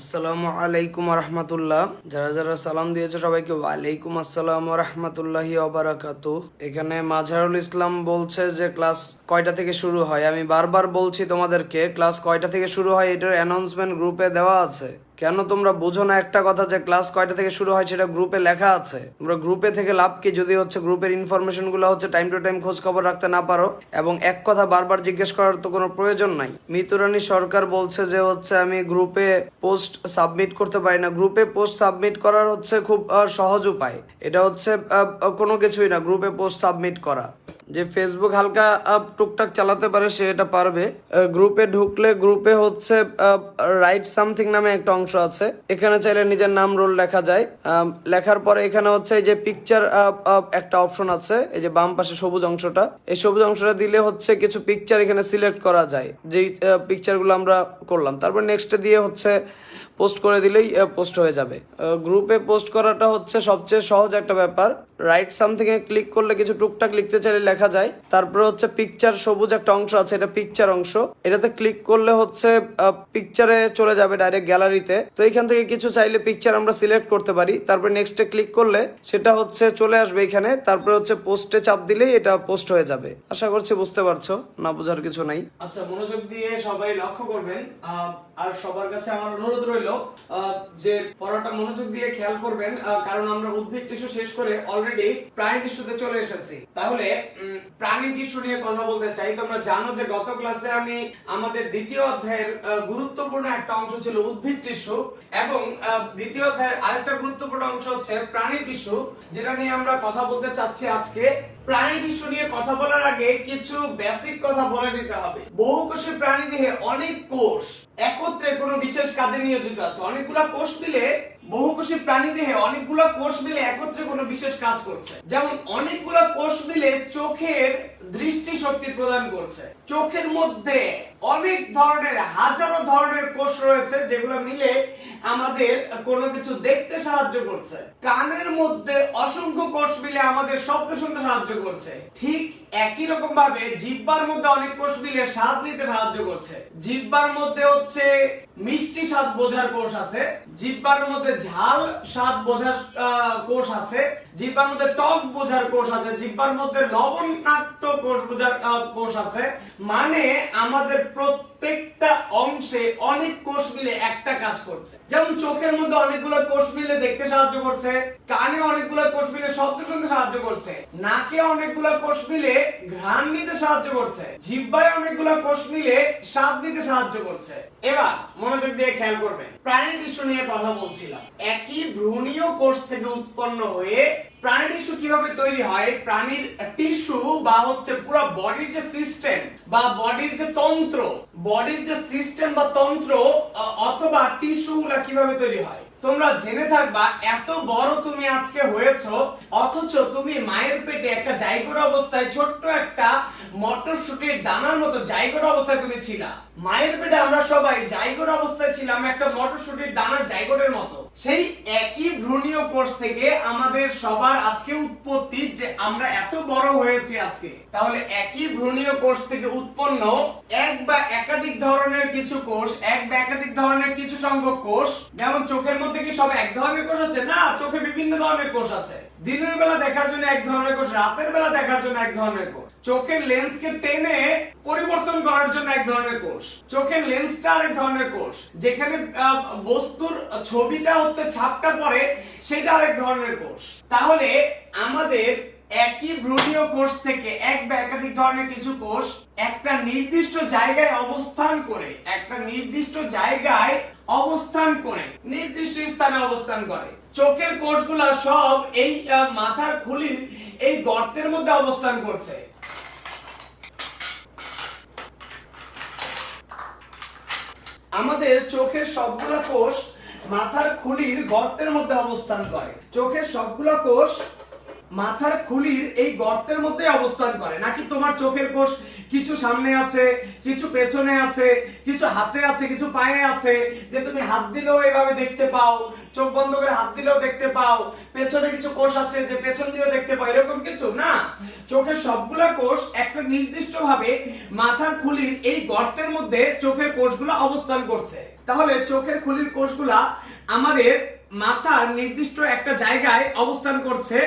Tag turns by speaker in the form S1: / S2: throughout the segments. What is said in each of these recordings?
S1: আসসালামু আলাইকুম রহমতুল্লাহ যারা যারা সালাম দিয়েছে সবাইকে ওয়ালাইকুম আসসালাম রহমতুল্লাহি অবরাকাত এখানে মাঝারুল ইসলাম বলছে যে ক্লাস কয়টা থেকে শুরু হয়? আমি বারবার বলছি তোমাদেরকে, ক্লাস কয়টা থেকে শুরু হয়? এটার অ্যানাউন্সমেন্ট গ্রুপে দেওয়া আছে। কেন তোমরা বোঝো না একটা কথা যে ক্লাস কয়টা থেকে শুরু হয় সেটা গ্রুপে লেখা আছে? তোমরা গ্রুপে থেকে লাভ কি যদি হচ্ছে গ্রুপের ইনফরমেশনগুলো হচ্ছে টাইম টু টাইম খোঁজ খবর রাখতে না পারো? এবং এক কথা বারবার জিজ্ঞেস করার তো কোনো প্রয়োজন নাই। মিতুরানী সরকার বলছে যে হচ্ছে আমি গ্রুপে পোস্ট সাবমিট করতে পারি না। গ্রুপে পোস্ট সাবমিট করার হচ্ছে খুব সহজ উপায়। এটা হচ্ছে কোনো কিছুই না। গ্রুপে পোস্ট সাবমিট করা। যে ফেসবুক হালকা টুকটাক চালাতে পারে, সে এটা পারবে। গ্রুপে ঢুকলে গ্রুপে হচ্ছে রাইট সামথিং নামে একটা অংশ আছে। এখানে চাইলে নিজের নাম রোল লেখা যায়। লেখার পরে এখানে হচ্ছে এই যে পিকচার একটা অপশন আছে। এই যে বাম পাশে সবুজ অংশটা। এই সবুজ অংশটা দিলে হচ্ছে কিছু পিকচার এখানে সিলেক্ট করা যায়। যেই পিকচারগুলো আমরা করলাম। তারপর নেক্সটে দিয়ে হচ্ছে পোস্ট করে দিলেই পোস্ট হয়ে যাবে। গ্রুপে পোস্ট করাটা হচ্ছে সবচেয়ে সহজ একটা ব্যাপার। রাইট সামথিং এ ক্লিক করলে কিছু টুকটাক লিখতে চাইলে লেখা যায়। তারপরে হচ্ছে পিকচার সবুজ একটা অংশ আছে, এটা পিকচার অংশ। এটাতে ক্লিক করলে হচ্ছে পিকচারে চলে যাবে ডাইরেক্ট গ্যালারিতে তো। এখান থেকে কিছু চাইলে পিকচার আমরা সিলেক্ট করতে পারি। তারপরে নেক্সটে ক্লিক করলে সেটা হচ্ছে চলে আসবে এখানে। তারপরে হচ্ছে পোস্টে চাপ দিলেই এটা পোস্ট হয়ে যাবে। আশা করছি বুঝতে পারছ, না বোঝার কিছু নাই। আচ্ছা মনোযোগ দিয়ে সবাই লক্ষ্য করবেন। আর সবার কাছে আমার অনুরোধ রইল যে পড়াটা মনোযোগ দিয়ে খেয়াল করবেন কারণ আমরা উদ্ভিদ টিস্যু শেষ করে অলরেডি প্রাণী টিস্যুতে চলে এসেছি। তাহলে প্রাণী টিস্যু নিয়ে কথা বলতে চাই। তোমরা জানো যে গত ক্লাসে আমি আমাদের দ্বিতীয় অধ্যায়ের গুরুত্বপূর্ণ একটা অংশ ছিল উদ্ভিদ টিস্যু এবং দ্বিতীয় অধ্যায়ের আরেকটা গুরুত্বপূর্ণ অংশ হচ্ছে প্রাণী টিস্যু, যেটা নিয়ে আমরা কথা বলতে চাচ্ছি আজকে। প্রাণী টিস্যু নিয়ে কথা বলার আগে কিছু বেসিক কথা বলে নিতে হবে। বহুকোষী প্রাণী দেহে অনেক কোষ একত্রে কোনো বিশেষ কাজে নিয়োজিত আছে। অনেকগুলা কোষ মিলে বহুকোষী প্রাণী দেহে কোষ মিলে একত্রে কোনো বিশেষ কাজ করছে। যেমন কোষ মিলে চোখের দৃষ্টি শক্তি প্রদান করছে। চোখের মধ্যে অনেক ধরনের, হাজারো ধরনের কোষ রয়েছে যেগুলো মিলে আমাদের কোনো কিছু দেখতে সাহায্য করছে। কানের মধ্যে অসংখ্য কোষ মিলে আমাদের শব্দ শুনতে সাহায্য করছে। ঠিক একই রকম ভাবে জিব্বার মধ্যে অনেক কোষ মিলে স্বাদ নিতে সাহায্য করছে। জিব্বার মধ্যে হচ্ছে মিষ্টি স্বাদ বোঝার কোষ আছে, জিব্বার মধ্যে ঝাল স্বাদ বোঝার কোষ আছে, জিব্বার মধ্যে টক বোঝার কোষ আছে, জিব্বার মধ্যে লবণাক্ত কোষ বোঝার কোষ আছে। মানে আমাদের প্রত্যেকটা অংশে অনেক কোষ মিলে একটা কাজ করছে। যেমন চোখের মধ্যে অনেকগুলো কোষ মিলে দেখতে সাহায্য করছে, কানে অনেকগুলো কোষ মিলে শব্দ শুনতে সাহায্য করছে, নাকে অনেকগুলো কোষ মিলে ঘ্রাণ নিতে সাহায্য করছে জিহ্বায় অনেকগুলো কোষ মিলে স্বাদ নিতে সাহায্য করছে। এবার মনোযোগ দিয়ে খেয়াল করবেন। প্রাণী টিস্যু নিয়ে কথা বলছিলাম। একই ভ্রূণীয় কোষ থেকে উৎপন্ন হয়ে প্রাণী টিস্যু কীভাবে তৈরি হয়? প্রাণীর টিস্যু বা হচ্ছে পুরো বডির যে সিস্টেম বা বডির যে তন্ত্র বডির যে সিস্টেম বা তন্ত্র অথবা টিস্যু গুলা কীভাবে তৈরি হয়? তোমরা জেনে থাকবা, এত বড় তুমি আজকে অথচ তুমি মায়ের পেটে একটা জায়গোর অবস্থায় ছোট্ট একটা মটরশুটির দানার মতো জায়গোর অবস্থায় তুমি ছিলা। মায়ের পেটে আমরা সবাই জায়গোর অবস্থায় ছিলাম একটা মটরশুটির দানার জায়গোরের মতো। সেই একই কোষ থেকে আমাদের সবার আজকে উৎপত্তি যে আমরা এত বড় হয়েছি আজকে। তাহলে একই ভ্রূণীয় কোষ থেকে উৎপন্ন এক বা একাধিক ধরনের কিছু কোষ, এক বা একাধিক ধরনের কিছু সংখ্যক কোষ। যেমন চোখের মধ্যে কি সব এক ধরনের কোষ আছে? না, চোখে বিভিন্ন ধরনের কোষ আছে। দিনের বেলা দেখার জন্য এক ধরনের কোষ, রাতের বেলা দেখার জন্য এক ধরনের কোষ। চোখের লেন্সকে টেনে পরিবর্তন করার জন্য এক ধরনের কোষ। চোখের লেন্সটা আরেক ধরনের কোষ। যেখানে বস্তুর ছবিটা হচ্ছে ছাপটা পড়ে সেটা আরেক ধরনের কোষ। তাহলে আমাদের একই ভ্রূণীয় কোষ থেকে এক বা একাধিক ধরনের কিছু কোষ একটা নির্দিষ্ট জায়গায় অবস্থান করে, একটা নির্দিষ্ট জায়গায় অবস্থান করে, নির্দিষ্ট স্থানে অবস্থান করে। চোখের কোষগুলা সব এই মাথার খুলির এই গর্তের মধ্যে অবস্থান করছে। আমাদের চোখের সবগুলা কোষ মাথার খুলির গর্তের মধ্যে অবস্থান করে। চোখের সবগুলা কোষ
S2: মাথার খুলির এই গর্তের মধ্যে অবস্থান করে। নাকি তোমার চোখের কোষ কিছু সামনে আছে, কিছু পেছনে আছে, কিছু হাতে আছে, কিছু পায়ে আছে, যে তুমি হাত দিলেও এভাবে দেখতে পাও, চোখ বন্ধ করে হাত দিলেও দেখতে পাও, পেছনে কিছু কোষ আছে যে পেছন দিয়েও দেখতে পাও, এরকম কিছু না। চোখের সবগুলা কোষ একটা নির্দিষ্ট ভাবে মাথার খুলির এই গর্তের মধ্যে চোখের কোষগুলো অবস্থান করছে। তাহলে চোখের খুলির কোষগুলা আমাদের মাথার নির্দিষ্ট একটা জায়গায় অবস্থান করছে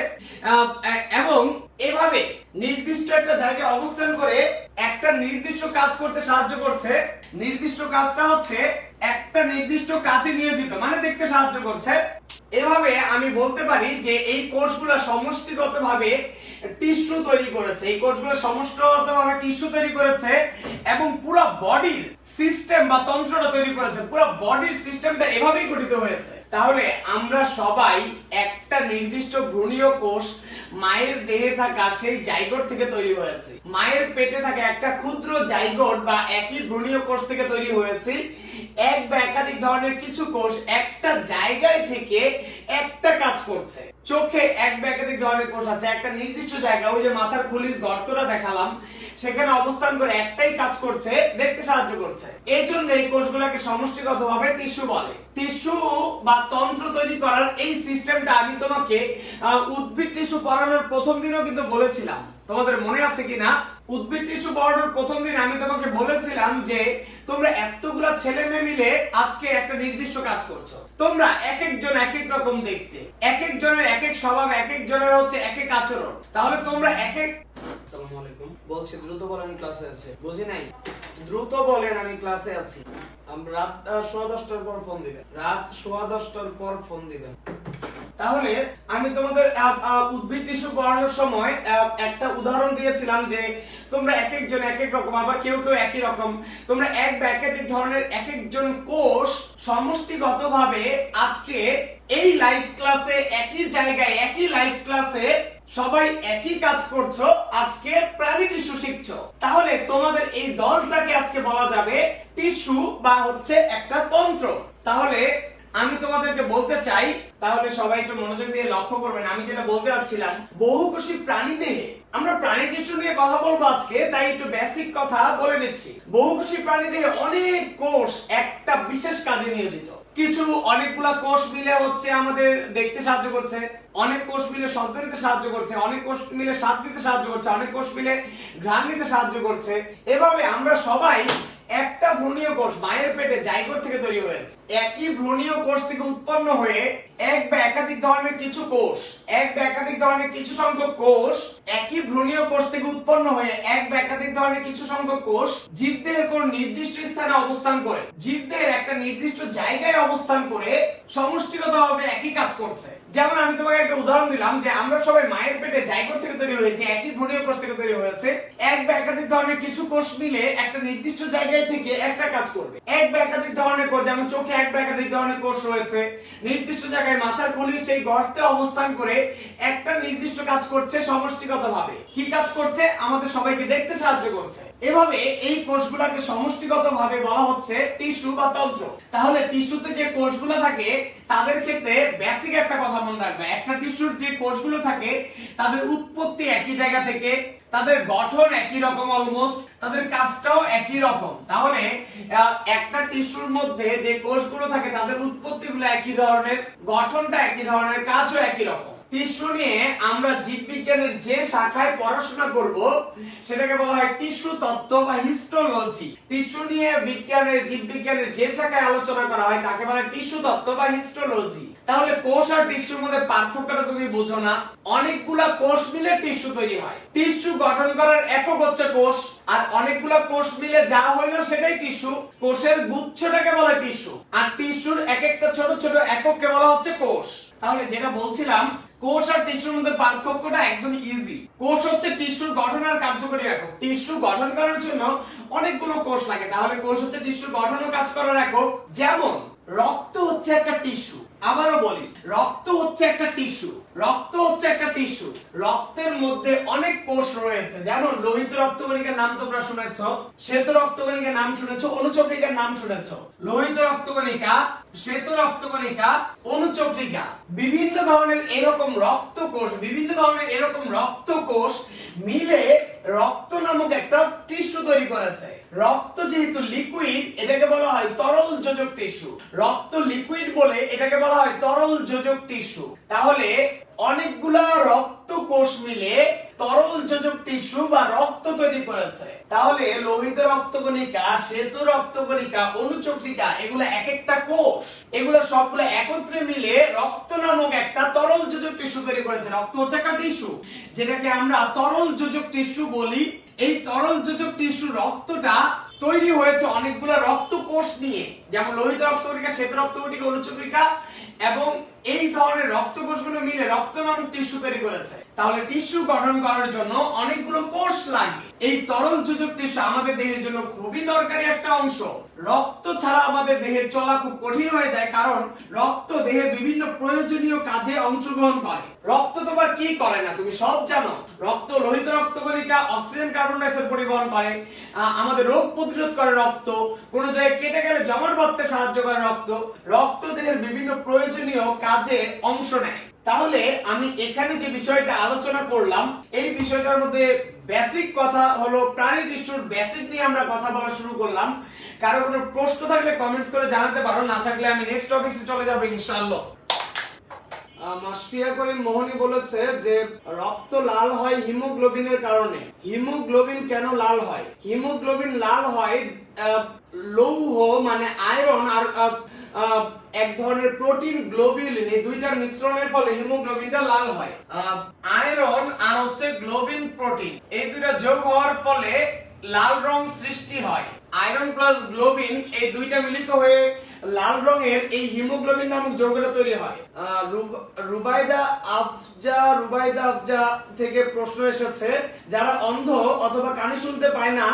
S2: এবং এভাবে নির্দিষ্ট একটা জায়গায় অবস্থান করে একটা নির্দিষ্ট কাজ করতে সাহায্য করছে। নির্দিষ্ট কাজটা হচ্ছে একটা নির্দিষ্ট কাজে নিয়োজিত মানে দেখতে সাহায্য করছে। এভাবে আমি বলতে পারি যে এই কোষগুলো সমষ্টিগতভাবে টিস্যু তৈরি করেছে। এই কোষগুলো সমষ্টিগতভাবে টিস্যু তৈরি করেছে এবং পুরো বডির সিস্টেম বা তন্ত্রটা তৈরি করেছে। পুরো বডির সিস্টেমটা এভাবেই গঠিত হয়েছে। তাহলে আমরা সবাই একটা নির্দিষ্ট ভ্রূণীয় কোষ মায়ের দেহে থাকা সেই জাইগোট থেকে তৈরি হয়েছে। মায়ের পেটে থাকা একটা ক্ষুদ্র জাইগোট বা একই ভ্রূণীয় কোষ থেকে তৈরি হয়েছে। এক বা একাধিক ধরনের কিছু কোষ একটা জায়গায় থেকে একটা কাজ করছে। চোখে এক বা একাধিক ধরনের কোষ আছে, একটা নির্দিষ্ট জায়গা ওই যে মাথার খুলির গর্তটা দেখালাম, সেখানে অবস্থান করে একটাই কাজ করছে, দেখতে সাহায্য করছে। এই জন্য এই কোষগুলোকে সমষ্টিগতভাবে টিস্যু বলে। টিস্যু বা তন্ত্র তৈরি করার এই সিস্টেমটা আমি তোমাকে উদ্ভিদ টিস্যু পড়ানোর প্রথম দিনও কিন্তু বলেছিলাম। তোমাদের মনে আছে কিনা? উদ্ভিদ টিস্যু পড়ানোর প্রথম দিন আমি তোমাকে বলেছিলাম যে তোমরা এতগুলা ছেলে মেয়ে মিলে আজকে একটা নির্দিষ্ট কাজ করছ। তোমরা এক একজন এক এক রকম দেখতে। এক একজনের এক এক স্বভাব এক একজনের হচ্ছে এক এক আচরণ। তাহলে তোমরা এক এক
S1: আসসালামু আলাইকুম। বলছি, দ্রুত বলেন ক্লাসে আছে। বুঝি নাই? দ্রুত বলেন, আমি ক্লাসে আছি। রাত সোয়া দশটার পর ফোন দিবেন। রাত সোয়া দশটার পর ফোন দিবেন।
S2: তাহলে আমি তোমাদের উদ্ভিদ টিস্যু পড়ানোর সময় একটা উদাহরণ দিয়েছিলাম যে তোমরা এক একজন এক এক রকম, আবার কেউ কেউ একই রকম। তোমরা এক বা একাধিক ধরনের এক একজন কোষ সমষ্টিগতভাবে আজকে এই লাইভ ক্লাসে একই জায়গায়, একই লাইভ ক্লাসে সবাই একই কাজ করছ, আজকে প্রাণী টিস্যু শিখছো। তাহলে তোমাদের এই দলটাকে আজকে বলা যাবে টিস্যু বা হচ্ছে একটা তন্ত্র। তাহলে আমি তোমাদেরকে বলতে চাই, তাহলে সবাই একটু মনোযোগ দিয়ে লক্ষ্য করবেন, আমি যেটা বলতে যাচ্ছিলাম বহুকোষী প্রাণী দেহে। আমরা প্রাণী টিস্যু নিয়ে কথা বলব আজকে, তাই একটু বেসিক কথা বলে নিচ্ছি। বহুকোষী প্রাণী দেহে অনেক কোষ একটা বিশেষ কাজে নিয়োজিত। কিছু অনেকগুলা কোষ মিলে হচ্ছে আমাদের দেখতে সাহায্য করছে, অনেক কোষ মিলে শব্দ নিতে সাহায্য করছে, অনেক কোষ মিলে স্বাদ দিতে সাহায্য করছে, অনেক কোষ মিলে ঘ্রাণ নিতে সাহায্য করছে। এভাবে আমরা সবাই একটা ভ্রূণীয় কোষ মায়ের পেটে জাইগোট থেকে তৈরি হয়েছে। একই ভ্রূণীয় কোষ থেকে উৎপন্ন হয়ে এক বা একাধিক ধরনের কিছু কোষ, এক বা একাধিক ধরনের কিছু সংখ্যক কোষ, একই ভ্রূণীয় কোষ থেকে উৎপন্ন হয়ে এক বা একাধিক ধরনের কিছু সংখ্যক কোষ জীবদেহের কোন নির্দিষ্ট স্থানে অবস্থান করে, জীবদেহের একটা নির্দিষ্ট জায়গায় অবস্থান করে সমষ্টিগতভাবে একই কাজ করছে। যেমন আমি তোমাকে একটা উদাহরণ দিলাম যে আমরা সবাই মায়ের পেটে জাইগোট থেকে তৈরি হয়েছে, একই ভ্রূণীয় কোষ থেকে তৈরি হয়েছে। এক বা একাধিক ধরনের কিছু কোষ মিলে একটা নির্দিষ্ট জায়গায় থেকে একটা কাজ করবে। এক বা একাধিক ধরনের কোষ, যেমন চোখে এক বা একাধিক ধরনের কোষ রয়েছে, নির্দিষ্ট জায়গায় মাথার খুলির সেই গর্তে অবস্থান করে একটা নির্দিষ্ট কাজ করছে সমষ্টিগতভাবে। কি কাজ করছে? আমাদের সবাইকে দেখতে সাহায্য করছে। এভাবে এই কোষগুলোকে সমষ্টিগতভাবে বলা হচ্ছে টিস্যু বা তন্ত্র। তাহলে টিস্যুতে যে কোষগুলো থাকে, তাদের ক্ষেত্রে বেসিক একটা কথা মনে রাখবে। একটা টিস্যুর যে কোষগুলো থাকে, তাদের উৎপত্তি একই জায়গা থেকে তাদের গঠন একই রকম অলমোস্ট তাদের কাজটাও একই রকম। তাহলে একটা টিস্যুর মধ্যে যে কোষগুলো থাকে, তাদের উৎপত্তিগুলো একই ধরনের, গঠনটা একই ধরনের, কাজও একই রকম। টিস্যু নিয়ে আমরা জীববিজ্ঞানের যে শাখায় পড়াশোনা করব, সেটাকে বলা হয় টিস্যু তত্ত্ব বা হিস্টোলজি টিস্যু নিয়ে বিজ্ঞানের জীববিজ্ঞানের যে শাখায় আলোচনা করা হয়, তাকে বলা হয় টিস্যু তত্ত্ব বা হিস্টোলজি তাহলে কোষ আর টিস্যুর মধ্যে পার্থক্যটা তুমি বুঝো না। অনেকগুলা কোষ মিলে টিস্যু তৈরি হয়। টিস্যু গঠন করার একক হচ্ছে কোষ, আর অনেকগুলা কোষ মিলে যা হইল সেটাই টিস্যু। কোষের গুচ্ছটাকে বলে টিস্যু, আর টিস্যুর এক একটা ছোট ছোট একককে বলা হচ্ছে কোষ। তাহলে যেটা বলছিলাম, কোষ আর টিস্যুর মধ্যে পার্থক্যটা একদম ইজি কোষ হচ্ছে টিস্যুর গঠন আর কার্যকরী একক। টিস্যু গঠন করার জন্য অনেকগুলো কোষ লাগে। তাহলে কোষ হচ্ছে টিস্যুর গঠন ও কাজ করার একক। যেমন রক্ত হচ্ছে একটা টিস্যু। আবারও বলি, রক্ত হচ্ছে একটা টিস্যু। রক্ত হচ্ছে একটা টিস্যু। রক্তের মধ্যে অনেক কোষ রয়েছে। যেমন লোহিত রক্তকণিকার নাম তোমরা শুনেছ, শ্বেত রক্তকণিকার নাম শুনেছ, অনুচক্রিকার নাম শুনেছ। লোহিত রক্তকণিকা শ্বেত রক্তকণিকা, অনুচক্রিকা, বিভিন্ন ধরনের এরকম রক্তকোষ, বিভিন্ন ধরনের এরকম রক্তকোষ মিলে রক্ত নামক একটা টিস্যু তৈরি করেছে। রক্ত যেহেতু লিকুইড এটাকে বলা হয় তরল যোজক টিস্যু রক্ত লিকুইড বলে এটাকে বলা হয় তরল যোজক টিস্যু তাহলে অনেকগুলা রক্ত কোষ মিলে তরল যোজক টিস্যু বা রক্ত তৈরি করেছে। তাহলে লোহিত রক্তকণিকা শ্বেত রক্তকণিকা, অনুচক্রিকা, এগুলো এক একটা কোষ। এগুলো সবগুলো একত্রে মিলে রক্ত নামক একটা তরল যোজক টিস্যু তৈরি করেছে। রক্ত হচ্ছে একটা টিস্যু, যেটাকে আমরা তরল যোজক টিস্যু বলি। এই তরল যোজক টিস্যু রক্তটা তৈরি হয়েছে অনেকগুলো রক্ত কোষ নিয়ে। যেমন লোহিত রক্তকণিকা শ্বেত রক্তকণিকা, অনুচক্রিকা এবং এই ধরনের রক্ত কোষগুলো মিলে রক্ত নামক টিস্যু তৈরি করেছে। তাহলে টিস্যু গঠন করার জন্য অনেকগুলো কোষ লাগে। এই তরল যোজক টিস্যু আমাদের দেহের জন্য খুবই দরকারি একটা অংশ। রক্ত ছাড়া আমাদের দেহের চলা খুব কঠিন হয়ে যায় কারণ রক্ত দেহের বিভিন্ন প্রয়োজনীয় কাজে অংশগ্রহণ করে। রক্ত তোমার কি করে না? তুমি সব জানো। রক্ত লোহিত রক্ত রক্তকণিকা অক্সিজেন কার্বন ডাই অক্সাইড পরিবহন করে। আমাদের রোগ প্রতিরোধ করে রক্ত। কোনো জায়গায় কেটে গেলে জমাট বাঁধতে সাহায্য করে রক্ত। রক্ত দেহের বিভিন্ন প্রয়োজনীয় কাজে অংশ নেয়। তাহলে আমি এখানে যে বিষয়টা আলোচনা করলাম, এই বিষয়টার মধ্যে বেসিক কথা হলো প্রাণী টিস্যুর বেসিক নিয়ে আমরা কথা বলা শুরু করলাম। কারও কোনো প্রশ্ন থাকলে কমেন্টস করে জানাতে পারো, না থাকলে আমি নেক্সট টপিকে চলে যাব ইনশাআল্লাহ।
S1: মাসফিয়া করিম মোহনী বলেছে যে রক্ত লাল হয় হিমোগ্লোবিনের কারণে। হিমোগ্লোবিন কেন লাল হয়? হিমোগ্লোবিন লাল হয় লৌহ মানে আয়রন আর এক ধরনের প্রোটিন গ্লোবিউলিন। এই দুইটার মিশ্রণের ফলে হিমোগ্লোবিনটা লাল হয়।
S2: আয়রন আর হচ্ছে গ্লোবিন প্রোটিন। এই দুইটা যোগ হওয়ার ফলে লাল রং সৃষ্টি হয়। আয়রন প্লাস গ্লোবিন এই দুইটা মিলিত হয়ে লাল রঙের এই হিমোগ্লোবিন নামক যৌগটা তৈরি হয়।
S1: রুবাইদা আফজা রুবাইদা আফজা থেকে প্রশ্ন এসেছে, যারা অন্ধ অথবা কানে শুনতে পায় না,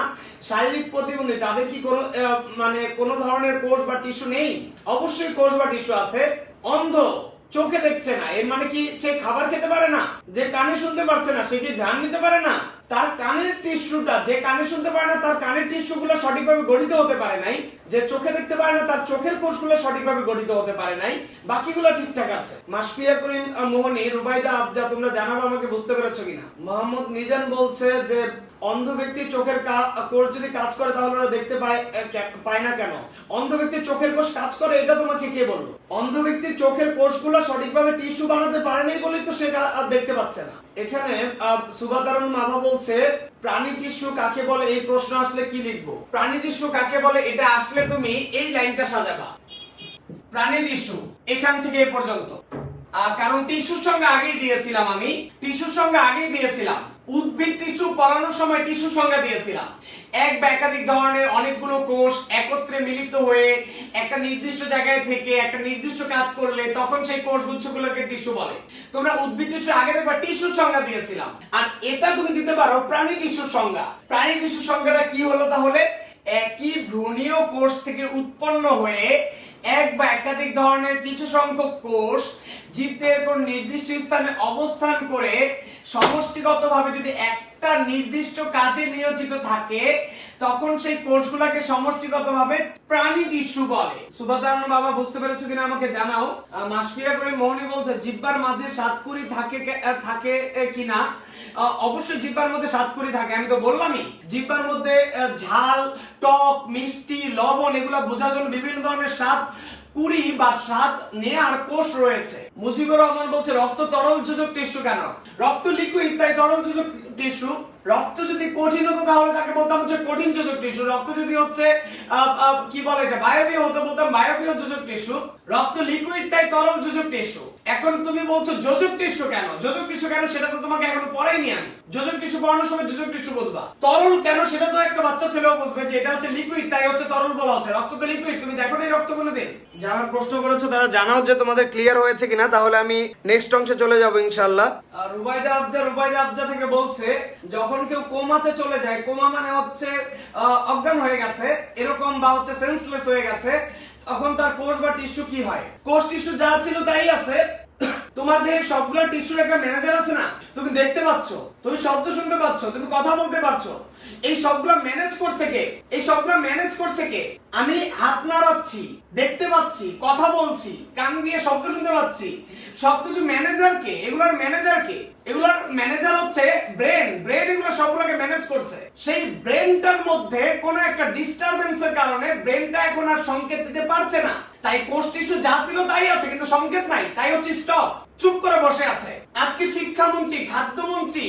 S1: শারীরিক প্রতিবন্ধী, তাদের কি কোনো মানে কোনো ধরনের কোষ বা টিস্যু নেই? অবশ্যই কোষ বা টিস্যু আছে। অন্ধ, চোখে দেখছে না। এর মানে কি সে খাবার খেতে পারে না? যে কানে শুনতে পারছে না, সে কি ধ্যান নিতে পারে না? তার কানের টিস্যুটা, যে কানে শুনতে পারে না, তার কানের টিস্যুগুলো সঠিকভাবে গঠিত হতে পারে নাই। যে চোখে দেখতে পারে না, তার চোখের কোষগুলো সঠিকভাবে গঠিত হতে পারে নাই। বাকিগুলো ঠিকঠাক আছে। মাসফিয়া করিম মোহনী রুবাইদা আফজা, তোমরা জানাব আমাকে, বুঝতে পেরেছ কিনা? মোহাম্মদ মিজান বলছে যে অন্ধ ব্যক্তির চোখের কোষ যদি কাজ করে তাহলে ওরা দেখতে পায় পায় না কেন? অন্ধ ব্যক্তির চোখের কোষ কাজ করে এটা তোমাকে কে বলল? অন্ধ ব্যক্তির চোখের কোষগুলো সঠিকভাবে টিস্যু বানাতে পারেনি বলেই তো সে আর দেখতে পাচ্ছে না। এখানে আহ, সুবাদারুন মামা বলছে প্রাণী টিস্যু কাকে বলে? এই প্রশ্ন আসলে কি লিখব?
S2: প্রাণী টিস্যু কাকে বলে? এটা আসলে তুমি এই লাইনটা সাজাবা। প্রাণী টিস্যু এখান থেকে এ পর্যন্ত। কারণ টিস্যুর সঙ্গে আগেই দিয়েছিলাম আমি। টিস্যুর সঙ্গে আগেই দিয়েছিলাম। উদ্ভিদ টিস্যু পড়ানোর সময় টিস্যুর সঙ্গে দিয়েছিলাম। এক বা একাধিক ধরনের অনেকগুলো কোষ একত্রে মিলিত হয়ে একটা নির্দিষ্ট জায়গায় থেকে একটা নির্দিষ্ট কাজ করলে তখন সেই কোষ গুচ্ছগুলোকে টিস্যু বলে। তোমরা উদ্ভিদ টিস্যু আগে দেখবা টিস্যুর সংজ্ঞা দিয়েছিলাম। আর এটা তুমি দিতে পারো প্রাণী টিস্যুর সংজ্ঞা। প্রাণী টিস্যুর সংজ্ঞাটা কি হলো তাহলে? একই ভ্রূণীয় কোষ থেকে উৎপন্ন হয়ে এক বা একাধিক ধরনের কিছু সংখ্যক কোষ জীবদেহের কোন নির্দিষ্ট স্থানে অবস্থান করে সমষ্টিগতভাবে যদি একটা নির্দিষ্ট কাজে নিয়োজিত থাকে তখন সেই কোষগুলোকে সমষ্টিগতভাবে প্রাণী টিস্যু বলে। সুভাদারণ বাবা বুঝতে পেরেছ কিনা আমাকে জানাও? মাসফিয়া করে মোহনী বলছে, জিব্বার মাঝে সাতকুড়ি থাকে থাকে কিনা? অবশ্যই জিব্বার মধ্যে সাতকুড়ি থাকে, আমি তো বললামই। জিব্বার মধ্যে ঝাল, টক, মিষ্টি, লবণ, এগুলো বোঝার জন্য বিভিন্ন ধরনের স্বাদ কুড়ি বা স্বাদ নেয়ার কোষ রয়েছে। মুজিবুর রহমান বলছে, রক্ত তরল যোজক টিস্যু কেন? রক্ত লিকুইড তাই তরল যোজক টিস্যু রক্ত যদি কঠিন হতো তাহলে তাকে বলতাম হচ্ছে কঠিন যোজক টিস্যু। রক্ত যদি হচ্ছে কি বলে এটা বায়বীয় হতো বলতাম বায়বীয় যোজক টিস্যু। রক্ত লিকুইড তাই তরল যোজক টিস্যু। এখন তুমি বলছো যোজক টিস্যু কেন? যোজক টিস্যু কেন সেটা তো তোমাকে এখনও পড়াইনি আমি। যোজক টিস্যু পড়ানোর সময় যোজক টিস্যু বুঝবা। তরল কেন সেটা তো একটা বাচ্চা ছেলেও বুঝবে যে এটা হচ্ছে লিকুইড তাই হচ্ছে তরল বলা হচ্ছে। রক্ত তো লিকুইড তুমি দেখো না এই রক্ত কোনো দিন
S1: যারা প্রশ্ন করেছ তারা জানাও যে তোমাদের ক্লিয়ার হয়েছে কিনা তাহলে আমি নেক্সট অংশে চলে যাব ইনশাল্লাহ
S2: আর রুবাইদা আফজা রুবাইদা আফজা থেকে বলছে যখন কেউ কোমাতে চলে যায়, কোমা মানে হচ্ছে অজ্ঞান হয়ে গেছে, এরকম বা হচ্ছে সেন্সলেস হয়ে গেছে, তখন তার কোষ বা টিস্যু কি হয়? কোষ টিস্যু যা ছিল তাই আছে। তোমার দেহের সবগুলো টিস্যুর একটা ম্যানেজার আছে না? তুমি দেখতে পাচ্ছ? তুমি শব্দ শুনতে পাচ্ছ? তুমি কথা বলতে পারছ? এই সবগুলো ম্যানেজ করছে কে? এই সবগুলো ম্যানেজ করছে কে? আমি হাত নাড়াচ্ছি, দেখতে পাচ্ছি, কথা বলছি, কান দিয়ে শব্দ শুনতে পাচ্ছি। সবকিছু ম্যানেজার কে? এগুলোর ম্যানেজার কে? এগুলোর ম্যানেজার হচ্ছে ব্রেন ব্রেন এগুলো সবগুলোকে ম্যানেজ করছে। সেই ব্রেনটার মধ্যে কোনো একটা ডিস্টারবেন্সের কারণে ব্রেনটা এখন আর সংকেত দিতে পারছে না। তাই কোষ টিস্যু যা ছিল তাই আছে, কিন্তু সংকেত নাই। তাই হচ্ছে স্টপ চুপ করে বসে আছে। আজকে শিক্ষামন্ত্রী, খাদ্যমন্ত্রী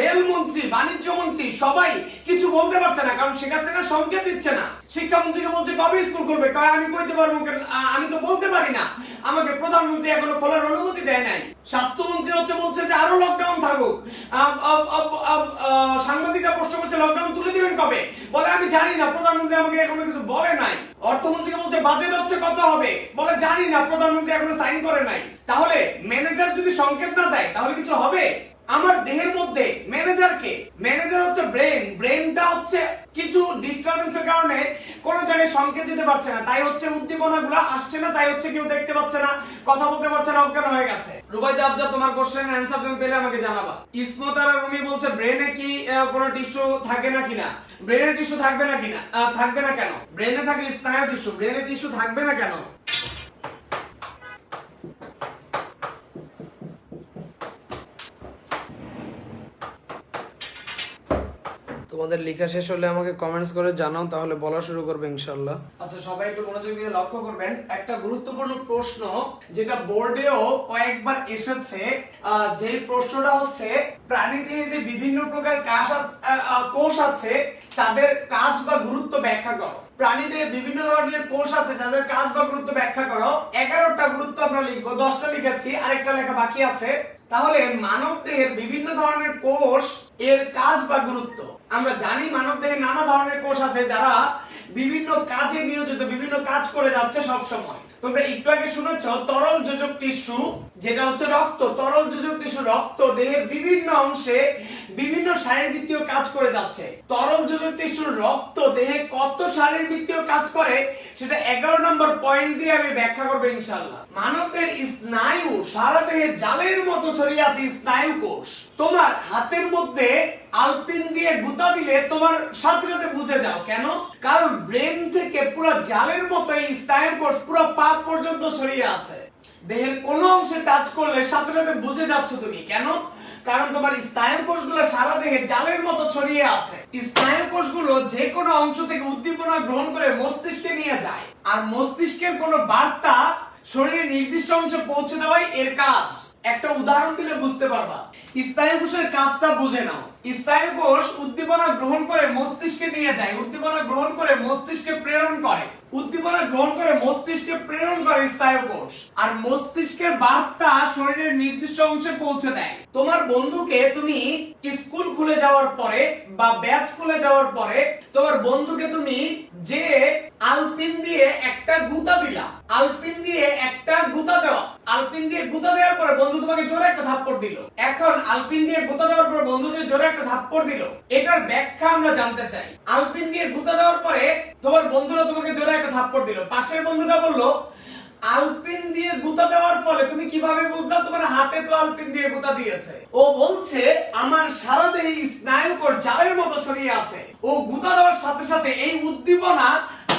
S2: রেলমন্ত্রী, বাণিজ্য মন্ত্রী সবাই কিছু বলতে পারছে না, কারণ শেখ হাসিনা সংকেত দিচ্ছে না। শিক্ষামন্ত্রীকে বলছে, কবে স্কুল করবে কয়, আমি কইতে পারব আমি তো বলতে পারি না। আমাকে প্রধানমন্ত্রী এখনও খোলার অনুমতি দেয় নাই। স্বাস্থ্যমন্ত্রী হচ্ছে বলছে যে আরও লকডাউন থাকুক। সাংবাদিকরা প্রশ্ন করছে লকডাউন তুলে দিবেন কবে? বলে, আমি জানি না, প্রধানমন্ত্রী আমাকে এখনও কিছু বলে নাই। অর্থমন্ত্রীকে বলছে, বাজেট হচ্ছে কত হবে? বলে, জানি না, প্রধানমন্ত্রী এখনও সাইন করে নাই। তাহলে ম্যানেজার যদি সংকেত না দেয়, তাহলে কিছু হবে? আমার দেহের মধ্যে ম্যানেজার কে? ম্যানেজার হচ্ছে ব্রেন ব্রেনটা হচ্ছে কিছু ডিস্টারবেন্সের কারণে কোন জায়গায় সংকেত দিতে পারছে না। তাই হচ্ছে উদ্দীপনা গুলা আসছে না, তাই হচ্ছে কেউ দেখতে পাচ্ছে না, কথা বলতে পারছে না, অজ্ঞান হয়ে গেছে। রুবাইদা আবজা তোমার কোশ্চেনের অ্যান্সার তুমি পেলে আমাকে জানাবা। ইসমতারা রুমি বলছে ব্রেনে কি কোনো টিস্যু থাকে না? কিনা ব্রেনের টিস্যু থাকবে না? কিনা থাকবে না কেন? ব্রেনে থাকে স্নায়ু টিস্যু ব্রেনের টিস্যু থাকবে না কেন?
S1: তোমাদের লেখা শেষ হলে আমাকে কমেন্টস করে জানাও, তাহলে বলা শুরু করবে ইনশাল্লাহ।
S2: আচ্ছা সবাই একটু মনোযোগ দিয়ে লক্ষ্য করবেন, একটা গুরুত্বপূর্ণ প্রশ্ন যেটা বোর্ডেও কয়েকবার এসেছে যে প্রশ্নটা হচ্ছে প্রাণীদেহে যে বিভিন্ন প্রকার আ- কোষ আছে, তাদের কাজ বা গুরুত্ব ব্যাখ্যা করো। প্রাণীদের বিভিন্ন ধরনের কোষ আছে, যাদের কাজ বা গুরুত্ব ব্যাখ্যা করো। এগারোটা গুরুত্ব আমরা লিখব, দশটা লিখেছি, আরেকটা লেখা বাকি আছে। তাহলে মানব দেহের বিভিন্ন ধরনের কোষ, এর কাজ বা গুরুত্ব। আমরা জানি মানব দেহে নানা ধরনের কোষ আছে যারা বিভিন্ন কাজে নিয়োজিত, বিভিন্ন কাজ করে যাচ্ছে সব সময় তোমরা একটু আগে শুনেছ, তরল যোজক টিস্যু, যেটা হচ্ছে রক্ত। তরল যোজক টিস্যু রক্ত দেহের বিভিন্ন অংশে বিভিন্ন শারীরবৃত্তীয় কাজ করে যাচ্ছে। তরল যোজক টিস্যুর রক্ত দেহে কত শারীরবৃত্তীয় কাজ করে, সেটা এগারো নম্বর পয়েন্ট দিয়ে আমি ব্যাখ্যা করব ইনশাল্লাহ মানবের স্নায়ু সারা দেহে জালের মতো ছড়িয়ে আছে স্নায়ু কোষ তোমার হাতের মধ্যে আলপিন দিয়ে গুতা দিলে তোমার সাথে সাথে বুঝে যাও। কেন? কারণ ব্রেন থেকে পুরো জালের মতো এই স্নায়ু কোষ পুরো পা পর্যন্ত ছড়িয়ে আছে। দেহের কোন অংশে টাচ করলে সাথে সাথে বুঝে যাচ্ছ তুমি। কেন? কারণ তোমার স্নায়ু কোষগুলো সারা দেহে জালের মতো ছড়িয়ে আছে। স্নায়ু কোষগুলো যে কোনো অংশ থেকে উদ্দীপনা গ্রহণ করে মস্তিষ্কে নিয়ে যায়। আর মস্তিষ্কের কোনো বার্তা শরীরের নির্দিষ্ট অংশে পৌঁছে দেওয়াই এর কাজ। একটা উদাহরণ দিলে বুঝতে পারবা। স্নায়ু কোষের কাজটা বুঝে নাও। স্নায়ু কোষ উদ্দীপনা গ্রহণ করে মস্তিষ্কে নিয়ে যায়। উদ্দীপনা গ্রহণ করে মস্তিষ্কে প্রেরণ করে। উদ্দীপনা গ্রহণ করে মস্তিষ্কে প্রেরণ করে স্নায়ু কোষ। আর মস্তিষ্কের বার্তা শরীরের নির্দিষ্ট অংশে পৌঁছে দেয়। তোমার বন্ধুকে তুমি স্কুল খুলে যাওয়ার পরে বা ব্যাচ খুলে যাওয়ার পরে তোমার বন্ধুকে তুমি যে আলপিন দিয়ে একটা গুতা দিলা, আলপিন দিয়ে একটা গুতা দেওয়া। আলপিন দিয়ে গুতা দেওয়ার পরে বন্ধু তোমাকে জোরে একটা থাপ্পড় দিল। এখন আলপিন দিয়ে গুতা দেওয়ার পরে বন্ধু যে জোরে একটা থাপ্পড় দিল, এটার ব্যাখ্যা আমরা জানতে চাই। আলপিন দিয়ে গুতা দেওয়ার পরে তোমার বন্ধুরা তোমাকে জোরে একটা থাপ্পড় দিল। পাশের বন্ধুটা বলল আলপিন দিয়ে গুতা দেওয়ার ফলে তুমি কীভাবে বুঝলা? তোমার হাতে তো আলপিন দিয়ে গুতা দিয়েছে। ও বলছে, আমার সারা দেহে স্নায়ুকর জালের মতো ছড়িয়ে আছে। ও গুতা দেওয়ার সাথে সাথে এই উদ্দীপনা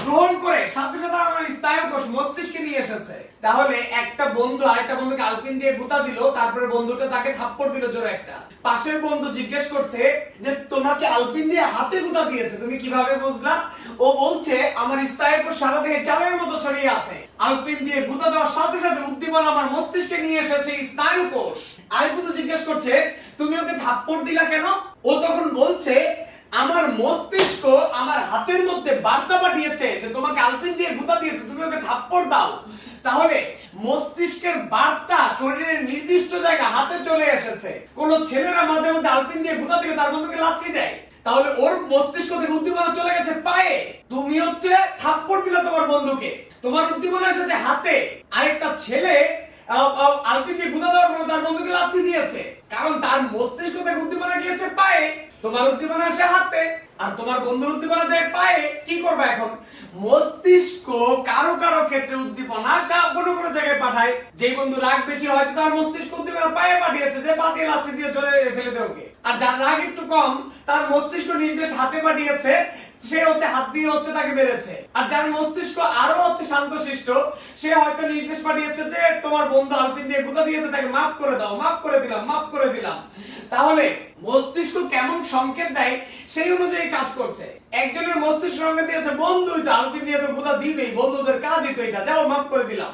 S2: গ্রহণ করে সাথে সাথে আমার স্নায়ু কোষ মস্তিষ্কে নিয়ে এসেছে। তাহলে একটা বন্ধু আরেকটা বন্ধুকে আলপিন দিয়ে গুতা দিল, তারপরে বন্ধুটা তাকে থাপ্পড় দিল জোরে একটা। পাশের বন্ধু জিজ্ঞেস করছে যে, তোমাকে আলপিন দিয়ে হাতে গুতা দিয়েছে, তুমি কীভাবে বুঝলা? ও বলছে, আমার স্নায়ু কোষ সারা দেহে জালের মতো ছড়িয়ে আছে। আলপিন দিয়ে গুতা দেওয়ার সাথে সাথে উদ্দীপনা আমার মস্তিষ্কে নিয়ে এসেছে স্নায়ু কোষ আরেক বন্ধু জিজ্ঞেস করছে, তুমি ওকে থাপ্পড় দিলা কেন? ও তখন বলছে আমার মস্তিষ্ক আমার হাতের মধ্যে বার্তা পাঠিয়েছে যে তোমাকে আলপিন দিয়ে গুতা দিয়েছে, তুমি ওকে থাপ্পড় দাও। তাহলে মস্তিষ্কের বার্তা শরীরের নির্দিষ্ট জায়গা হাতে চলে এসেছে। কোন ছেলেরা মাঝে মধ্যে আলপিন দিয়ে গুতা দিলে তার বন্ধুকে লাথি দেয়। তাহলে ওর মস্তিষ্ক থেকে উদ্দীপনা চলে গেছে পায়ে। তুমি হচ্ছে থাপ্পড় দিলে তোমার বন্ধুকে। তোমার উদ্দীপনা এসেছে হাতে। আরেকটা ছেলে আলপিন দিয়ে গুতা দেওয়ার পরে তার বন্ধুকে লাথি দিয়েছে। কারণ তার মস্তিষ্ক থেকে উদ্দীপনা গিয়েছে পায়ে। তোমার উদ্দীপনা আসে হাতে, আর তোমার বন্ধুর উদ্দীপনা যায় পায়ে, কি করবে এখন? মস্তিষ্ক কারও কারও ক্ষেত্রে উদ্দীপনা কোনো কোনো জায়গায় পাঠায়। যেই বন্ধু রাগ বেশি হয়তো তার মস্তিষ্ক উদ্দীপনা পায়ে পাঠিয়েছে যে পা দিয়ে লাথি দিয়ে চলে ফেলে দে আর যার রাগ একটু কম, তার মস্তিষ্ক নির্দেশ হাতে পাঠিয়েছে, সে হচ্ছে হাত দিয়ে হচ্ছে তাকে মেরেছে। আর যার মস্তিষ্ক আরও হচ্ছে শান্ত শান্তশিষ্ট, সে হয়তো নির্দেশ পাঠিয়েছে যে তোমার বন্ধু আলপিন দিয়ে গুতা দিয়েছে, তাকে মাফ করে দাও, মাফ করে দিলাম, মাফ করে দিলাম। তাহলে মস্তিষ্ক কেমন সংকেত দেয় সেই অনুযায়ী কাজ করছে। একজনের মস্তিষ্ক সংকেত দিয়েছে বন্ধুই তো আলপিন দিয়ে তো বোধা দিবেই বন্ধুদের কাজই তো এটা। যাও, মাফ করে দিলাম।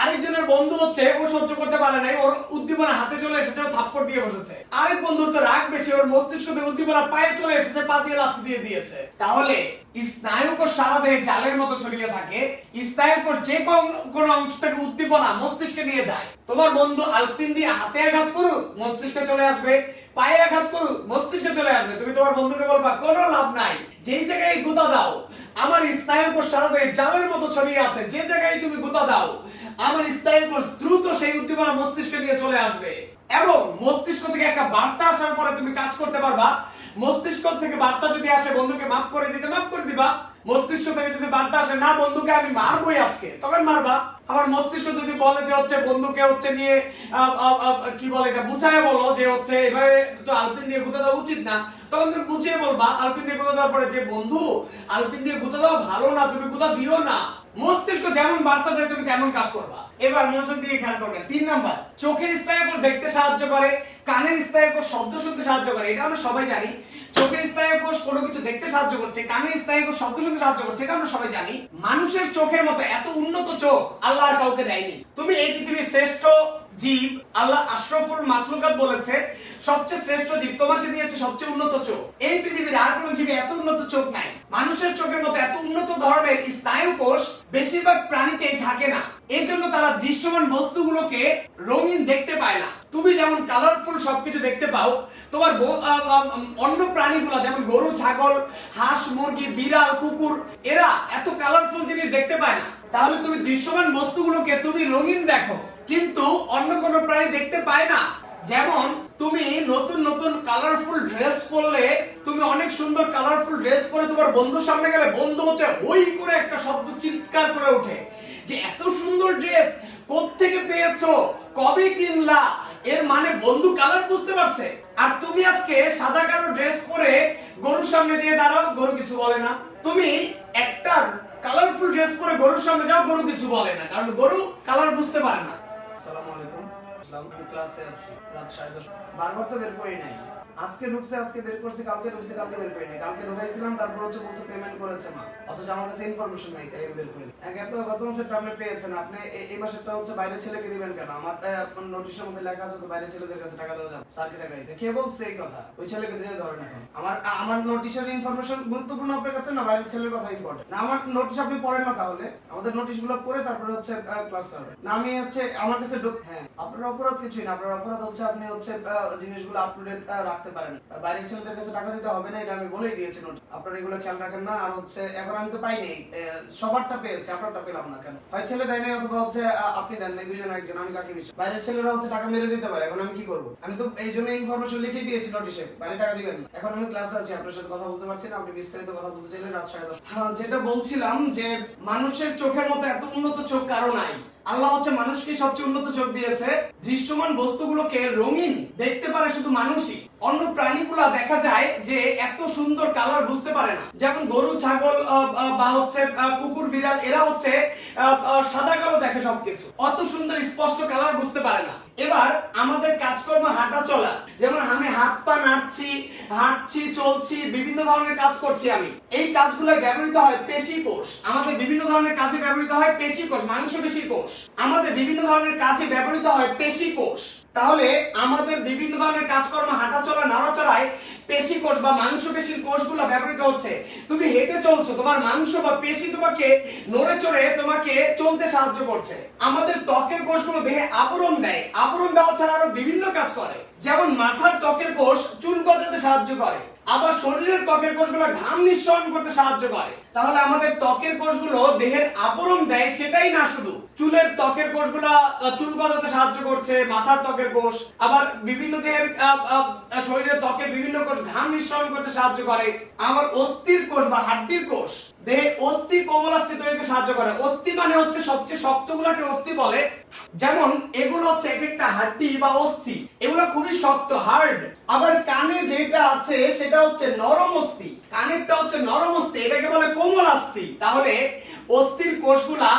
S2: আরেকজনের বন্ধু হচ্ছে, ও সহ্য করতে পারে নাই, ওর উদ্দীপনা হাতে চলে এসেছে, ও দিয়ে বসেছে। আরেক বন্ধুর তো রাগ বেশি, ওর মস্তিষ্ক দিয়ে উদ্দীপনা পায়ে চলে এসেছে, পা দিয়ে লাথি দিয়ে দিয়েছে। তাহলে, স্নায়ুকোষ সারা দেহে জালের মতো ছড়িয়ে থাকে, স্নায়ুকোষ যে কোনো অংশ থেকে উদ্দীপনা মস্তিষ্কে নিয়ে যায়। তোমার বন্ধু আলপিন দিয়ে হাতে আঘাত করুক, মস্তিষ্কে চলে আসবে, পায়ে আঘাত করুক, মস্তিষ্কে চলে আসবে। তুমি তোমার বন্ধুকে বলবা, কোনো লাভ নাই, যেই জায়গায় গুতা দাও, আমার স্নায়ুকোষ সারা দেহে জালের মতো ছড়িয়ে আছে, যে জায়গায় তুমি গুতা দাও আমার স্নায়ুকোষ দ্রুত সেই উদ্দীপনা মস্তিষ্কে নিয়ে চলে আসবে। এবং মস্তিষ্ক থেকে একটা বার্তা আসার পরে তুমি কাজ করতে পারবা। মস্তিষ্ক থেকে বার্তা যদি আসে বন্ধুকে মাফ করে দিতে, মাফ করে দিবা। মস্তিষ্ক থেকে যদি বার্তা আসে, না, বন্ধুকে আমি মারবই আজকে। তখন মারবা। আমার মস্তিষ্ক যদি বলে যে হচ্ছে, বন্ধুকে হচ্ছে নিয়ে কি বলে এটা, বুঝায় বলো যে হচ্ছে, এভাবে তো আলপিন দিয়ে গুঁতে দেওয়া উচিত না। তখন তুমি বুঝিয়ে বলবা, আলপিন দিয়ে গুঁতে দেওয়ার পরে যে, বন্ধু, আলপিন দিয়ে গুঁতে দেওয়া ভালো না, তুমি গুঁতা দিও না। মস্তিষ্ক যেমন বার্তা দেয়, তুমি তেমন কাজ করবা। এবার মনোযোগ দিয়ে খেয়াল করবেন। তিন নাম্বার, চোখের স্নায়ুকোষ দেখতে সাহায্য করে, কানের স্নায়ুকোষ শব্দ শুনতে সাহায্য করে, এটা আমরা সবাই জানি। চোখের স্নায়ুকোষ কোনো কিছু দেখতে সাহায্য করছে, কানের স্নায়ুকোষ শব্দ শুনতে সাহায্য করছে, এটা আমরা সবাই জানি। মানুষের চোখের মতো এত উন্নত চোখ আল্লাহ আর কাউকে দেয়নি। তুমি এই পৃথিবীর শ্রেষ্ঠ জীব, আল্লাহ আশরাফুল মাখলুকাত বলেছে, সবচেয়ে শ্রেষ্ঠ জীব তোমাকে দিয়েছে সবচেয়ে উন্নত চোখ। এই পৃথিবীর আর কোনো জীবে এত উন্নত চোখ নাই। মানুষের চোখের মতো এত উন্নত ধরনের স্নায়ুকোষ বেশিরভাগ প্রাণীতেই থাকে না। এই জন্য তারা দৃশ্যমান বস্তুগুলোকে রঙিন দেখতে পায় না। তুমি যেমন কালারফুল সবকিছু দেখতে পাও, তোমার অন্য প্রাণীগুলো যেমন গরু, ছাগল, হাঁস, মুরগি, বিড়াল, কুকুর, এরা এত কালারফুল জিনিস দেখতে পায় না। তাহলে তুমি দৃশ্যমান বস্তুগুলোকে তুমি রঙিন দেখো, কিন্তু অন্য কোনো প্রাণী দেখতে পায় না। যেমন তুমি নতুন নতুন কালারফুল ড্রেস পরলে, তুমি অনেক সুন্দর কালারফুল ড্রেস পরে তোমার বন্ধুর সামনে গেলে বন্ধু হচ্ছে হই করে একটা শব্দ চিৎকার করে ওঠে যে এত সুন্দর ড্রেস কোত্থেকে পেয়েছ? কবে কিনলা? এর মানে বন্ধু কালার বুঝতে পারছে। আর তুমি আজকে সাদা কালো ড্রেস পরে গরুর সামনে যেয়ে দাঁড়াও, গরু কিছু বলে না। তুমি একটা কালারফুল ড্রেস পরে গরুর সামনে যাও, গরু কিছু বলে না। কারণ গরু কালার বুঝতে পারে না।
S1: আসসালামু আলাইকুম। বারবার তো বের আজকে ঢুকছে, আজকে বের করছে, কালকে ঢুকছে, কালকে বের করি নাই। কালকে ঢুকাইছিলাম, তারপর হচ্ছে বলছে পেমেন্ট করেছে মা। অথচ আমার কাছে ইনফরমেশন নাই, তাই আমি বের করি এক এত গত মাসেরটা আপনি পেয়েছেন আপনি এই হচ্ছে বাইরের ছেলেকে দিবেন কেন? আমার নোটিশের মধ্যে লেখা আছে তো বাইরের ছেলেদের কাছে টাকা দেওয়া যাবে। স্যারকে টাকা দিতে কে বলছে এই কথা? ওই ছেলেকে দিয়ে ধরেন এখন। আমার আমার নোটিশের ইনফরমেশন গুরুত্বপূর্ণ আপনার কাছে না বাইরের ছেলের কথা ইম্পর্টেন্ট না আমার নোটিশ আপনি পড়েন না তাহলে? আমাদের নোটিশ পড়ে তারপরে হচ্ছে ক্লাস করবেন। না আমি হচ্ছে, আমার কাছে হ্যাঁ আপনার অপরাধ কিছুই না। আপনার অপরাধ হচ্ছে আপনি হচ্ছে জিনিসগুলো আপ টু ডেট রাখতে পারেন। বাইরের ছেলেদের কাছে টাকা দিতে হবে না, এটা আমি বলেই দিয়েছি নোট আপনারা এগুলো খেয়াল রাখেন না। আর হচ্ছে, এখন আমি তো পাইনি। সবারটা পেয়েছি আপনারটা পেলাম না কেন? হয় ছেলে দেয় নাই অথবা হচ্ছে আপনি দেন নাই দুজন একজন আমি কাকে বাইরের ছেলেরা হচ্ছে টাকা মেরে দিতে পারে এখন আমি কি করব? আমি তো এই জন্য ইনফরমেশন লিখে দিয়েছি নোটিশে বাইরে টাকা দিবেন। এখন আমি ক্লাসে আছি আপনার সাথে কথা বলতে পারছি না আপনি বিস্তারিত কথা বলতে চাইলে রাত সাড়ে দশ
S2: হ্যাঁ, যেটা বলছিলাম যে মানুষের চোখের মতো এত উন্নত চোখ কারও নাই। আল্লাহ হচ্ছে মানুষকে সবচেয়ে উন্নত চোখ দিয়েছে। দৃশ্যমান বস্তুগুলোকে রঙিন দেখতে পারে শুধু মানুষই। অন্য প্রাণীগুলা দেখা যায় যে এত সুন্দর কালার বুঝতে পারে না। যেমন গরু, ছাগল বা হচ্ছে কুকুর, বিড়াল, এরা হচ্ছে সাদা কালো দেখে সবকিছু। অত সুন্দর স্পষ্ট কালার বুঝতে পারে না। এবার আমাদের কাজকর্ম হাঁটা চলা। যেমন আমি হাত পা নাড়ছি, হাঁটছি, চলছি, বিভিন্ন ধরনের কাজ করছি আমি। এই কাজগুলো ব্যবহৃত হয় পেশি কোষ। আমাদের বিভিন্ন ধরনের কাজে ব্যবহৃত হয় পেশি কোষ মাংস পেশি কোষ। আমাদের বিভিন্ন ধরনের কাজে ব্যবহৃত হয় পেশি কোষ। তাহলে আমাদের বিভিন্ন ধরনের কাজকর্ম হাঁটা চলা নড়াচড়ায় পেশি কোষ বা মাংস পেশির কোষগুলো ব্যবহৃত হচ্ছে। তুমি হেঁটে চলছো, তোমার মাংস বা পেশি তোমাকে নড়ে চড়ে তোমাকে চলতে সাহায্য করছে। আমাদের ত্বকের কোষগুলো দেহে আবরণ দেয়। আবরণ দেওয়া ছাড়া আরও বিভিন্ন কাজ করে। যেমন মাথার ত্বকের কোষ চুল গজাতে সাহায্য করে। আবার শরীরের ত্বকের কোষগুলো ঘাম নিঃসরণ করতে সাহায্য করে। তাহলে আমাদের ত্বকের কোষগুলো দেহের আবরণ দেয়, সেটাই না শুধু। চুলের ত্বকের কোষগুলো চুল গজাতে সাহায্য করছে, মাথার ত্বকের কোষ, আবার বিভিন্ন দেহের শরীরের ত্বকের বিভিন্ন ঘাম নিঃসরণ করতে সাহায্য করে। আমার অস্থির কোষ বা হাড্ডির কোষ, দেহে অস্থি কোমলাস্থি তৈরিতে সাহায্য করে। অস্থি মানে হচ্ছে সবচেয়ে শক্তগুলোকে অস্থি বলে। যেমন এগুলো হচ্ছে এক একটা হাড্ডি বা অস্থি। এগুলো খুবই শক্ত, হার্ড। আবার কানে যেটা আছে সেটা হচ্ছে নরম অস্থি। কানেরটা হচ্ছে নরম অস্থি, এটাকে বলে কোমল অস্থি। তাহলে অস্থির কোষগুলা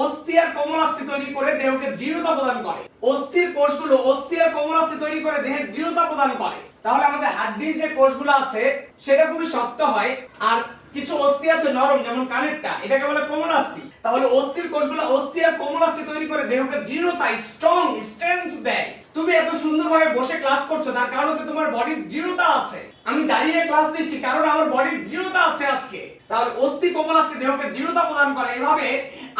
S2: অস্থি আর কোমলাস্থি তৈরি করে দেহকে দৃঢ়তা প্রদান করে। অস্থির কোষগুলো অস্থি আর কোমলাস্থি তৈরি করে দেহের দৃঢ়তা প্রদান করে। তাহলে আমাদের হাড্ডির যে কোষগুলো আছে, সেটা খুবই শক্ত হয় আর কিছু অস্থি আছে নরম, যেমন কানেরটা, এটাকে বলে কোমলাস্থি তাহলে অস্থির কোষগুলো অস্থি আর কোমলাস্থি তৈরি করে দেহকে দৃঢ়তা স্ট্রং স্ট্রেংথ দেয়। তুমি এত সুন্দরভাবে বসে ক্লাস করছ, তার কারণ হচ্ছে তোমার বডির দৃঢ়তা আছে। আমি দাঁড়িয়ে ক্লাস দিচ্ছি, কারণ আমার বডির দৃঢ়তা আছে আজকে। তাহলে অস্থি কোমলাস্থি দেহকে দৃঢ়তা প্রদান করে। এভাবে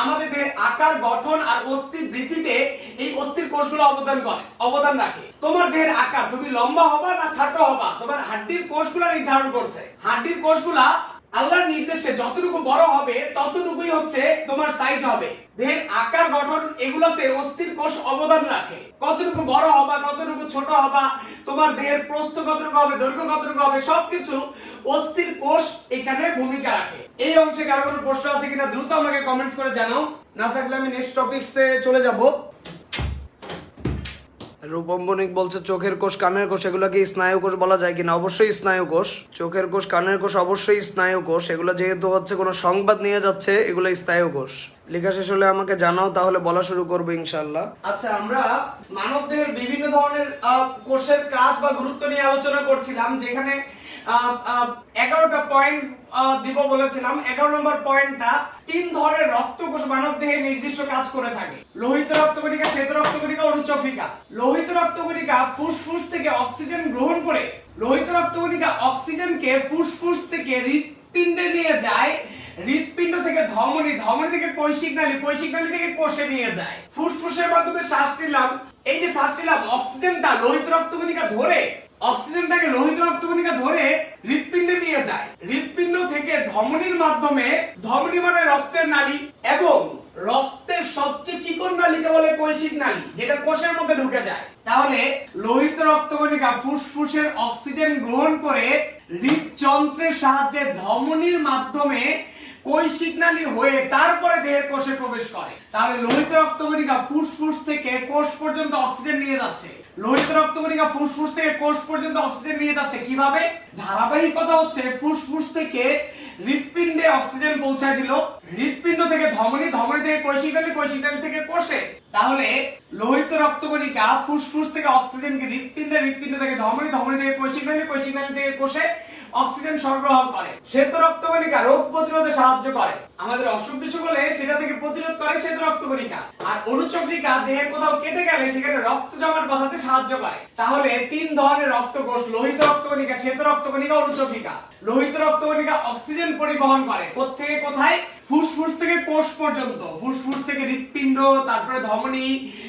S2: আমাদের দেহের আকার, গঠন আর অস্থি বৃদ্ধিতে এই অস্থির কোষগুলো অবদান করে, অবদান রাখে। তোমার দেহের আকার, তুমি লম্বা হবা না খাটো হবা? তোমার হাড্ডির কোষগুলো নির্ধারণ করছে। হাড্ডির কোষগুলা আল্লাহর নির্দেশে যতটুকু বড় হবে, ততটুকুই হচ্ছে তোমার সাইজ হবে। দেহের আকার, গঠন এগুলোতে অস্থির কোষ অবদান রাখে। কতটুকু বড় হবা, কতটুকু ছোট হবা, তোমার দেহের প্রস্থ কতটুকু হবে, দৈর্ঘ্য কতটুকু হবে, সবকিছু অস্থির কোষ এখানে ভূমিকা রাখে। এই অংশে কারও কোনো প্রশ্ন আছে কিনা দ্রুত আমাকে কমেন্টস করে জানাও। না থাকলে আমি নেক্সট টপিকসে চলে যাব।
S1: রূপম বণিক বলছে, চোখের কোষ, কানের কোষ এগুলোকে স্নায়ু কোষ বলা যায় কিনা? অবশ্যই স্নায়ু কোষ। চোখের কোষ, কানের কোষ, অবশ্যই স্নায়ু কোষ। এগুলো যেহেতু হচ্ছে কোনো সংবাদ নিয়ে যাচ্ছে, এগুলো স্নায়ু কোষ। লেখা শেষ হলে আমাকে জানাও, তাহলে বলা শুরু করব ইনশাল্লাহ
S2: আচ্ছা আমরা মানব দেহের বিভিন্ন ধরনের কোষের কাজ বা গুরুত্ব নিয়ে আলোচনা করছিলাম, যেখানে এগারোটা পয়েন্ট দিব বলেছিলাম। এগারো নম্বর পয়েন্টটা তিন ধরনের রক্ত কোষ মানব দেহে নির্দিষ্ট কাজ করে থাকে। লোহিত রক্তকণিকা, শ্বেত রক্তকণিকা, অনুচক্রিকা। লোহিত রক্তকণিকা ফুসফুস থেকে অক্সিজেন গ্রহণ করে, লোহিত রক্তকণিকা অক্সিজেনকে ফুসফুস থেকে হৃৎপিণ্ডে নিয়ে যায়। হৃৎপিণ্ড থেকে ধমনী ধমনী থেকে কৈশিক নালী কৈশিক নালী থেকে কোষে নিয়ে যায়। ফুসফুসের মাধ্যমে শ্বাস নিলাম। এই যে শ্বাস নিলাম, অক্সিজেনটা লোহিত রক্তকণিকা ধরে অক্সিজেনটাকে লোহিত রক্তকণিকা ধরে হৃৎপিণ্ডে নিয়ে যায়। হৃৎপিণ্ড থেকে ধমনীর মাধ্যমে ধমনী মানে রক্তের নালী এবং রক্তের সবচেয়ে চিকন নালীকে বলে কৈশিক নালী, যেটা কোষের মধ্যে ঢুকে যায়। তাহলে লোহিত রক্তকণিকা ফুসফুসের অক্সিজেন গ্রহণ করে হৃদযন্ত্রের সাহায্যে ধমনীর মাধ্যমে কৈশিক নালী হয়ে তারপরে দেহের কোষে প্রবেশ করে। তাহলে লোহিত রক্তকণিকা ফুসফুস থেকে কোষ পর্যন্ত অক্সিজেন নিয়ে যাচ্ছে। লোহিত রক্তকণিকা ফুসফুস থেকে কোষ পর্যন্ত অক্সিজেন নিয়ে যাচ্ছে কীভাবে? ধারাবাহিকতা হচ্ছে ফুসফুস থেকে হৃৎপিণ্ডে অক্সিজেন পৌঁছায় দিল। হৃৎপিণ্ড থেকে ধমনী ধমনী থেকে কৈশিক নালী কৈশিক নালী থেকে কোষে। তাহলে লোহিত রক্তকণিকা ফুসফুস থেকে অক্সিজেনকে হৃৎপিণ্ডে, হৃৎপিণ্ড থেকে ধমনী ধমনী থেকে কৈশিক নালী কৈশিক নালী থেকে কোষে অক্সিজেন সরবরাহ করে। শ্বেত রক্তকণিকা রোগ প্রতিরোধে সাহায্য করে। আমাদের অসুখ বিসুখ হলে সেটা থেকে প্রতিরোধ করে শ্বেত রক্তকণিকা আর অনুচক্রিকা দেহে কোথাও কেটে গেলে সেখানে রক্ত জমাট বাঁধাতে সাহায্য করে। তাহলে তিন ধরনের রক্তকোষ, লোহিত রক্তকণিকা শ্বেত রক্তকণিকা অনুচক্রিকা। লোহিত রক্তকণিকা অক্সিজেন পরিবহন করে। কোত্থেকে কোথায়? ফুসফুস থেকে কোষ পর্যন্ত। ফুসফুস থেকে হৃৎপিণ্ড, তারপরে ধমনী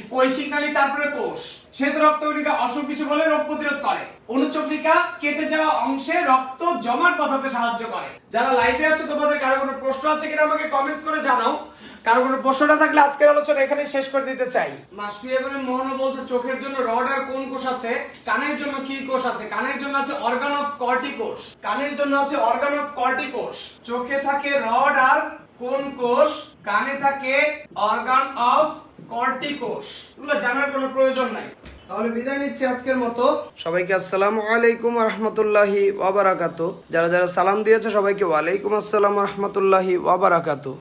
S2: কৈশিক নালী তারপরে কোষ। শ্বেত রক্তকণিকা অসুখ হলে রোগ প্রতিরোধ করে। অনুচক্রিকা কেটে যাওয়া অংশে রক্ত জমাট বাঁধাতে সাহায্য করে। যারা লাইভে আছো, তোমাদের কারও কোনো প্রশ্ন আছে কিনা আমাকে কমেন্টস করে জানাও। কারও কোনো প্রশ্নটা থাকলে আজকের আলোচনা এখানে শেষ করে দিতে চাই। মাসফি এবারে মোহন বলছে, চোখের জন্য রড আর কোন কোষ আছে? কানের জন্য কি কোষ আছে? কানের জন্য আছে অর্গান অফ কর্টি কোষ কানের জন্য আছে অর্গান অফ কর্টি কোষ চোখে থাকে রড আর কোন কোষ? কানে থাকে অর্গান অফ কর্টি কোষ এগুলো জানার কোনো প্রয়োজন নাই। তাহলে বিদায় নিচ্ছি আজকের মতো।
S1: সবাইকে আসসালামু আলাইকুম রহমতুল্লাহি ওয়াবারাকাতু যারা যারা সালাম দিয়েছে, সবাইকে ওয়ালাইকুম আসসালাম রহমতুল্লাহি ওয়াবারাকাতু